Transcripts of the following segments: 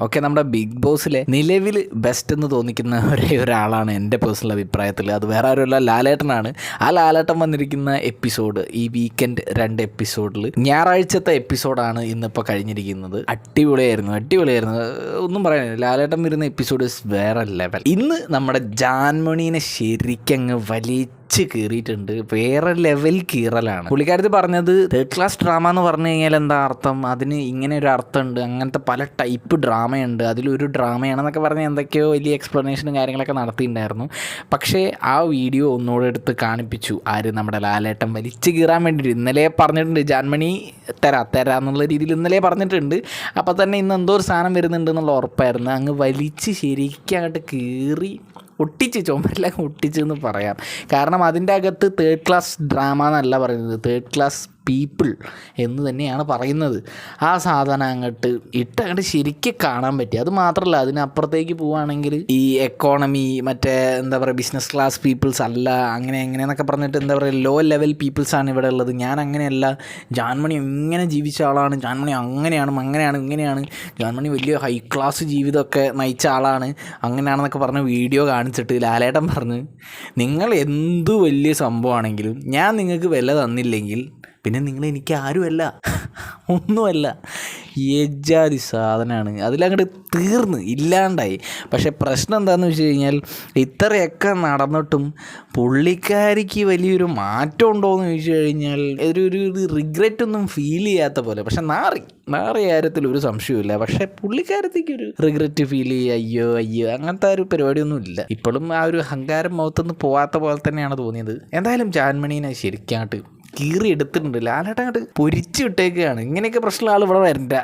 Okay നമ്മുടെ big ബോസിലെ നിലവിൽ best എന്ന് തോന്നിക്കുന്ന ഒരേ ഒരാളാണ് എന്റെ പേഴ്സണൽ അഭിപ്രായത്തിൽ അത് വേറെ ആരുമല്ല ലാലേട്ടനാണ്. ആ ലാലേട്ടൻ വന്നിരിക്കുന്ന എപ്പിസോഡ് ഈ വീക്കെൻഡ് രണ്ട് എപ്പിസോഡിൽ ഞായറാഴ്ചത്തെ എപ്പിസോഡാണ് ഇന്നിപ്പോൾ കഴിഞ്ഞിരിക്കുന്നത്. അടിപൊളിയായിരുന്നു അടിപൊളിയായിരുന്നു. ഒന്നും പറയാനില്ല. ലാലേട്ടൻ വരുന്ന എപ്പിസോഡ് വേറെ ലെവൽ ഇന്ന് നമ്മുടെ ജാൻമണീനെ ശരിക്കങ്ങ് വലിയ വലിച്ച് കീറിയിട്ടുണ്ട്. വേറെ ലെവൽ കീറലാണ്. പുള്ളിക്കാരത്തിൽ പറഞ്ഞത് തേർഡ് ക്ലാസ് ഡ്രാമ എന്ന് പറഞ്ഞു കഴിഞ്ഞാൽ എന്താ അർത്ഥം? അതിന് ഇങ്ങനെ ഒരു അർത്ഥമുണ്ട്. അങ്ങനത്തെ പല ടൈപ്പ് ഡ്രാമയുണ്ട് അതിലൊരു ഡ്രാമയാണെന്നൊക്കെ പറഞ്ഞ് എന്തൊക്കെയോ വലിയ എക്സ്പ്ലനേഷനും കാര്യങ്ങളൊക്കെ നടത്തിയിട്ടുണ്ടായിരുന്നു. പക്ഷേ ആ വീഡിയോ ഒന്നുകൂടെ എടുത്ത് കാണിപ്പിച്ചു. ആര്? നമ്മുടെ ലാലേട്ടൻ. വലിച്ചു കീറാൻ വേണ്ടിയിട്ട്. ഇന്നലെ പറഞ്ഞിട്ടുണ്ട് ജാൻമണി തരാ തരാ എന്നുള്ള രീതിയിൽ ഇന്നലെ പറഞ്ഞിട്ടുണ്ട്. അപ്പോൾ തന്നെ ഇന്ന് എന്തോ ഒരു സാധനം വരുന്നുണ്ട് എന്നുള്ള ഉറപ്പായിരുന്നു. അങ്ങ് വലിച്ച് ശരിക്കും അങ്ങോട്ട് കീറി ഒട്ടിച്ച് ചുമരിലൊക്കെ ഒട്ടിച്ച് എന്ന് പറയാം. കാരണം അതിന്റെ അകത്ത് തേർഡ് ക്ലാസ് ഡ്രാമ എന്നല്ല പറയുന്നത്. തേർഡ് ക്ലാസ് പീപ്പിൾ എന്ന് തന്നെയാണ് പറയുന്നത്. ആ സാധനം അങ്ങോട്ട് ഇട്ട് അങ്ങോട്ട് ശരിക്കും കാണാൻ പറ്റി. അത് മാത്രമല്ല അതിനപ്പുറത്തേക്ക് പോവുകയാണെങ്കിൽ ഈ എക്കോണമി മറ്റേ എന്താ പറയുക ബിസിനസ് ക്ലാസ് പീപ്പിൾസ് അല്ല അങ്ങനെ എങ്ങനെയെന്നൊക്കെ പറഞ്ഞിട്ട് എന്താ പറയുക ലോ ലെവൽ പീപ്പിൾസാണ് ഇവിടെ ഉള്ളത്. ഞാൻ അങ്ങനെയല്ല. ജാൻമണി ഇങ്ങനെ ജീവിച്ച ആളാണ്. ജാൻമണി അങ്ങനെയാണ് അങ്ങനെയാണ് ഇങ്ങനെയാണ്. ജാൻമണി വലിയ ഹൈ ക്ലാസ് ജീവിതമൊക്കെ നയിച്ച ആളാണ്. അങ്ങനെയാണെന്നൊക്കെ പറഞ്ഞ് വീഡിയോ കാണിച്ചിട്ട് ലാലേട്ടൻ പറഞ്ഞ് നിങ്ങൾ എന്തു വലിയ സംഭവമാണെങ്കിലും ഞാൻ നിങ്ങൾക്ക് വില തന്നില്ലെങ്കിൽ പിന്നെ നിങ്ങൾ എനിക്ക് ആരുമല്ല. ഒന്നുമല്ല. യജാതി സാധനമാണ് അതിലങ്ങോട്ട് തീർന്ന് ഇല്ലാണ്ടായി. പക്ഷേ പ്രശ്നം എന്താണെന്ന് വെച്ച് കഴിഞ്ഞാൽ ഇത്രയൊക്കെ നടന്നിട്ടും പുള്ളിക്കാരിക്ക് വലിയൊരു മാറ്റം ഉണ്ടോ എന്ന് ചോദിച്ചു കഴിഞ്ഞാൽ ഒരു ഒരു റിഗ്രറ്റ് ഒന്നും ഫീൽ ചെയ്യാത്ത പോലെ. പക്ഷെ നാറി നാറിയ കാര്യത്തിൽ ഒരു സംശയമില്ല പക്ഷെ പുള്ളിക്കാരത്തേക്ക് ഒരു റിഗ്രറ്റ് ഫീൽ ചെയ്യുക അയ്യോ അയ്യോ അങ്ങനത്തെ ഒരു പരിപാടിയൊന്നും ഇല്ല. ഇപ്പോഴും ആ ഒരു അഹങ്കാരം മുഖത്തുനിന്ന് പോവാത്ത പോലെ തന്നെയാണ് തോന്നിയത്. എന്തായാലും ജാൻമണീനെ ശരിക്കാട്ട് കീറി എടുത്തിട്ടുണ്ട് ലാലേട്ടൻ അങ്ങോട്ട് പൊരിച്ചു വിട്ടേക്കുകയാണ് ഇങ്ങനെയൊക്കെ പ്രശ്നമുള്ള ആൾ ഇവിടെ വരണ്ട.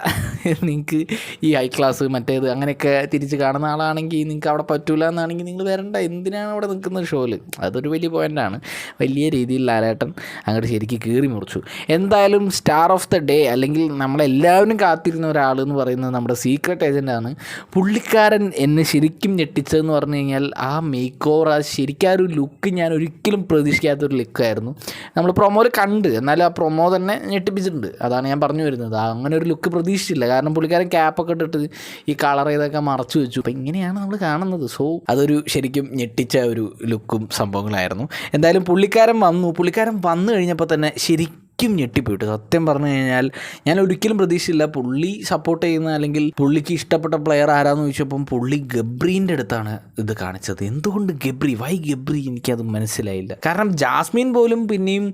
നിങ്ങൾക്ക് ഈ ഹൈ ക്ലാസ് മറ്റേത് അങ്ങനെയൊക്കെ തിരിച്ച് കാണുന്ന ആളാണെങ്കിൽ നിങ്ങൾക്ക് അവിടെ പറ്റൂല എന്നാണെങ്കിൽ നിങ്ങൾ വരണ്ട. എന്തിനാണ് അവിടെ നിൽക്കുന്ന ഷോയിൽ അതൊരു വലിയ പോയിന്റാണ് വലിയ രീതിയിൽ ലാലേട്ടൻ അങ്ങോട്ട് ശരിക്കും കീറി മുറിച്ചു. എന്തായാലും സ്റ്റാർ ഓഫ് ദ ഡേ അല്ലെങ്കിൽ നമ്മളെല്ലാവരും കാത്തിരുന്ന ഒരാൾ എന്ന് പറയുന്നത് നമ്മുടെ സീക്രട്ട് ഏജന്റാണ് പുള്ളിക്കാരൻ എന്നെ ശരിക്കും ഞെട്ടിച്ചതെന്ന് പറഞ്ഞു കഴിഞ്ഞാൽ ആ മേക്ക് ഓവർ ആ ശരിക്കും ആ ഒരു ലുക്ക് ഞാൻ ഒരിക്കലും പ്രതീക്ഷിക്കാത്തൊരു ലുക്കായിരുന്നു നമ്മൾ പ്രൊമോയിൽ കണ്ട്. എന്നാലും ആ പ്രൊമോ തന്നെ ഞെട്ടിപ്പിച്ചിട്ടുണ്ട്. അതാണ് ഞാൻ പറഞ്ഞു വരുന്നത്. അങ്ങനെ ഒരു ലുക്ക് പ്രതീക്ഷിച്ചില്ല. കാരണം പുള്ളിക്കാരൻ ക്യാപ്പൊക്കെ ഇട്ടിട്ട് ഈ കളർ ചെയ്തൊക്കെ മറച്ചു വെച്ചു. അപ്പം ഇങ്ങനെയാണ് നമ്മൾ കാണുന്നത്. സോ അതൊരു ശരിക്കും ഞെട്ടിച്ച ഒരു ലുക്കും സംഭവങ്ങളായിരുന്നു. എന്തായാലും പുള്ളിക്കാരൻ വന്നു. പുള്ളിക്കാരൻ വന്നു കഴിഞ്ഞപ്പോൾ തന്നെ ശരിക്കും ശരിക്കും ഞെട്ടിപ്പോയിട്ട്. സത്യം പറഞ്ഞു കഴിഞ്ഞാൽ ഞാൻ ഒരിക്കലും പ്രതീക്ഷിച്ചില്ല പുള്ളി സപ്പോർട്ട് ചെയ്യുന്ന അല്ലെങ്കിൽ പുള്ളിക്ക് ഇഷ്ടപ്പെട്ട പ്ലെയർ ആരാന്ന് ചോദിച്ചപ്പം പുള്ളി ഗബ്രീന്റെ അടുത്താണ് ഇത് കാണിച്ചത്. എന്തുകൊണ്ട് ഗബ്രി? വൈ ഗബ്രി? എനിക്കത് മനസ്സിലായില്ല. കാരണം ജാസ്മിൻ പോലും പിന്നെയും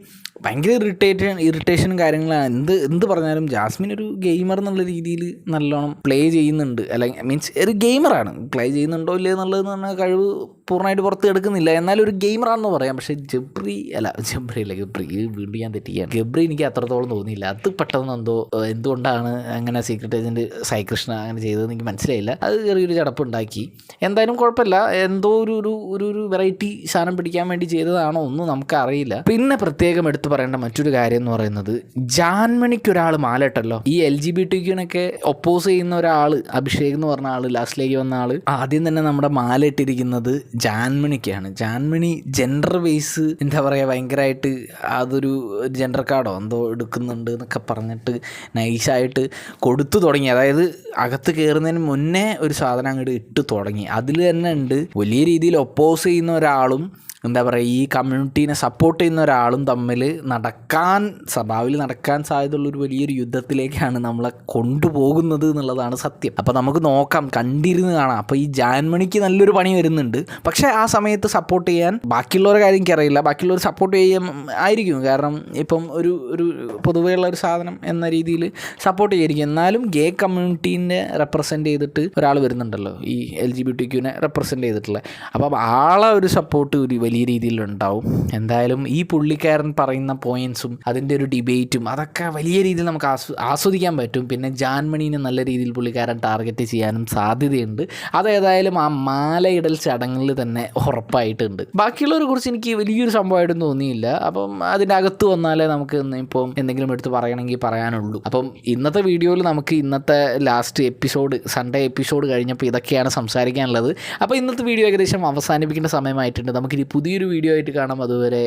ഭയങ്കര ഇറിറ്റേഷൻ ഇറിറ്റേഷനും കാര്യങ്ങളാണ് എന്ത് എന്ത് പറഞ്ഞാലും ജാസ്മിൻ ഒരു ഗെയിമർ എന്നുള്ള രീതിയിൽ നല്ലോണം പ്ലേ ചെയ്യുന്നുണ്ട്. അല്ലെങ്കിൽ മീൻസ് ഒരു ഗെയിമറാണ് പ്ലേ ചെയ്യുന്നുണ്ടോ ഇല്ലേ എന്നുള്ളതെന്ന് പറഞ്ഞാൽ കഴിവ് പൂർണമായിട്ട് പുറത്ത് എടുക്കുന്നില്ല. എന്നാലും ഒരു ഗെയിമറാണെന്ന് പറയാം. പക്ഷേ ജബ്രി അല്ല ജബ്രി അല്ല ഗബ്രി. വീണ്ടും ഞാൻ തെറ്റിയാണ് ഗബ്രി എനിക്ക് അത്രത്തോളം തോന്നിയില്ല. അത് പെട്ടെന്ന് എന്തോ എന്തുകൊണ്ടാണ് അങ്ങനെ സീക്രട്ട് ഏജന്റ് സായികൃഷ്ണ അങ്ങനെ ചെയ്തതെന്ന് എനിക്ക് മനസ്സിലായില്ല. അത് ചെറിയൊരു ചടപ്പുണ്ടാക്കി. എന്തായാലും കുഴപ്പമില്ല. എന്തോ ഒരു ഒരു ഒരു ഒരു വെറൈറ്റി സാധനം പിടിക്കാൻ വേണ്ടി ചെയ്തതാണോ ഒന്നും നമുക്കറിയില്ല. പിന്നെ പ്രത്യേകം എടുത്തു പറയേണ്ട മറ്റൊരു കാര്യം എന്ന് പറയുന്നത് ജാൻമണിക്ക് ഒരാൾ മാലട്ടല്ലോ ഈ എൽ ജി ബി ടിക്കിനൊക്കെ ഒപ്പോസ് ചെയ്യുന്ന ഒരാൾ അഭിഷേക് എന്ന് പറഞ്ഞ ആൾ ലാസ്റ്റിലേക്ക് വന്ന ആൾ ആദ്യം തന്നെ നമ്മുടെ മാല ഇട്ടിരിക്കുന്നത് ജാൻമണിക്കാണ്. ജാൻമണി ജെൻഡർ ബേസ് എന്താ പറയുക ഭയങ്കരമായിട്ട് അതൊരു ജെൻഡർ കാർഡോ എന്തോ എടുക്കുന്നുണ്ട് എന്നൊക്കെ പറഞ്ഞിട്ട് നൈസായിട്ട് കൊടുത്തു തുടങ്ങി. അതായത് അകത്ത് കയറുന്നതിന് മുന്നേ ഒരു സാധനം അങ്ങോട്ട് ഇട്ട് തുടങ്ങി. അതിൽ തന്നെ ഉണ്ട് വലിയ രീതിയിൽ ഒപ്പോസ് ചെയ്യുന്ന ഒരാളും എന്താ പറയുക ഈ കമ്മ്യൂണിറ്റീനെ സപ്പോർട്ട് ചെയ്യുന്ന ഒരാളും തമ്മിൽ നടക്കാൻ സ്വഭാവിൽ നടക്കാൻ സാധ്യതയുള്ള ഒരു വലിയൊരു യുദ്ധത്തിലേക്കാണ് നമ്മളെ കൊണ്ടുപോകുന്നത് എന്നുള്ളതാണ് സത്യം. അപ്പോൾ നമുക്ക് നോക്കാം കണ്ടിരുന്ന് കാണാം. അപ്പോൾ ഈ ജാൻമണിക്ക് നല്ലൊരു പണി വരുന്നുണ്ട്. പക്ഷേ ആ സമയത്ത് സപ്പോർട്ട് ചെയ്യാൻ ബാക്കിയുള്ളവരുടെ കാര്യം എനിക്കറിയില്ല ബാക്കിയുള്ളവർ സപ്പോർട്ട് ചെയ്യാൻ ആയിരിക്കും. കാരണം ഇപ്പം ഒരു ഒരു പൊതുവെയുള്ള ഒരു സാധനം എന്ന രീതിയിൽ സപ്പോർട്ട് ചെയ്യായിരിക്കും. എന്നാലും ഗേ കമ്മ്യൂണിറ്റീനെ റെപ്രസെന്റ് ചെയ്തിട്ട് ഒരാൾ വരുന്നുണ്ടല്ലോ ഈ എൽ ജി ബി ടി ക്യൂനെ റെപ്രസെന്റ് ചെയ്തിട്ടുള്ള. അപ്പം ആളെ ഒരു സപ്പോർട്ട് ഒരു വലിയ രീതിയിലുണ്ടാവും. എന്തായാലും ഈ പുള്ളിക്കാരൻ പറയുന്ന പോയിൻസും അതിന്റെ ഒരു ഡിബേറ്റും അതൊക്കെ വലിയ രീതിയിൽ നമുക്ക് ആസ്വ ആസ്വദിക്കാൻ പറ്റും. പിന്നെ ജാൻമണീനെ നല്ല രീതിയിൽ പുള്ളിക്കാരൻ ടാർഗറ്റ് ചെയ്യാനും സാധ്യതയുണ്ട്. അതേതായാലും ആ മാലയിടൽ ചടങ്ങിൽ തന്നെ ഉറപ്പായിട്ടുണ്ട്. ബാക്കിയുള്ളവരെ കുറിച്ച് എനിക്ക് വലിയൊരു സംഭവമായിട്ടും തോന്നിയില്ല. അപ്പം അതിന്റെ അകത്ത് വന്നാലേ നമുക്ക് ഇപ്പം എന്തെങ്കിലും എടുത്ത് പറയണമെങ്കിൽ പറയാനുള്ളൂ. അപ്പം ഇന്നത്തെ വീഡിയോയിൽ നമുക്ക് ഇന്നത്തെ ലാസ്റ്റ് എപ്പിസോഡ് സൺഡേ എപ്പിസോഡ് കഴിഞ്ഞപ്പോൾ ഇതൊക്കെയാണ് സംസാരിക്കാനുള്ളത്. അപ്പോൾ ഇന്നത്തെ വീഡിയോ ഏകദേശം അവസാനിപ്പിക്കേണ്ട സമയമായിട്ടുണ്ട്. നമുക്കിനി പുതിയൊരു വീഡിയോ ആയിട്ട് കാണാം. അതുവരെ